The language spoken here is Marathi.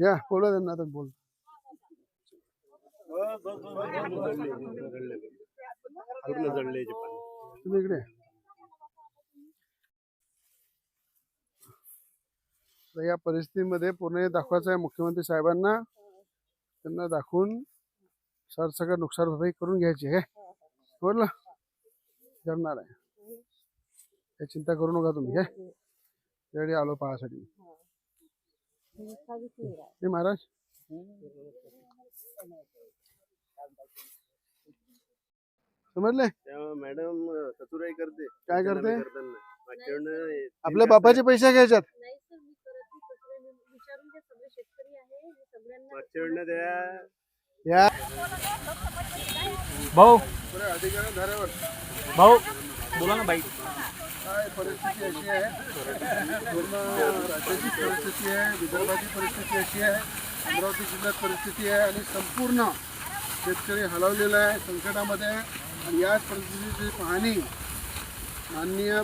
या बोला त्यांना आता बोल. तुम्ही इकडे या. तर या परिस्थितीमध्ये पूर्ण दाखवायचं आहे मुख्यमंत्री साहेबांना. त्यांना दाखवून सरसकट नुकसान भरपाई करून घ्यायची हे बोलला. करणार आहे. चिंता करू नका तुम्ही हे. त्यावेळी आलो पाहासाठी. हे महाराज. समजले मॅडम सतुराई करते. काय करते? आपल्या बापाचे पैसे घ्यायच्यात या. भाऊ. बरं अधिकारी धाऱ्यावर भाऊ बोला ना बाई. काय परिस्थिती अशी आहे? पूर्ण राज्याची परिस्थिती आहे विदर्भाची परिस्थिती अशी आहे अमरावती जिल्ह्यात परिस्थिती आहे आणि संपूर्ण शेतकरी हलवलेला आहे संकटामध्ये. आणि याच परिस्थितीची पाहणी माननीय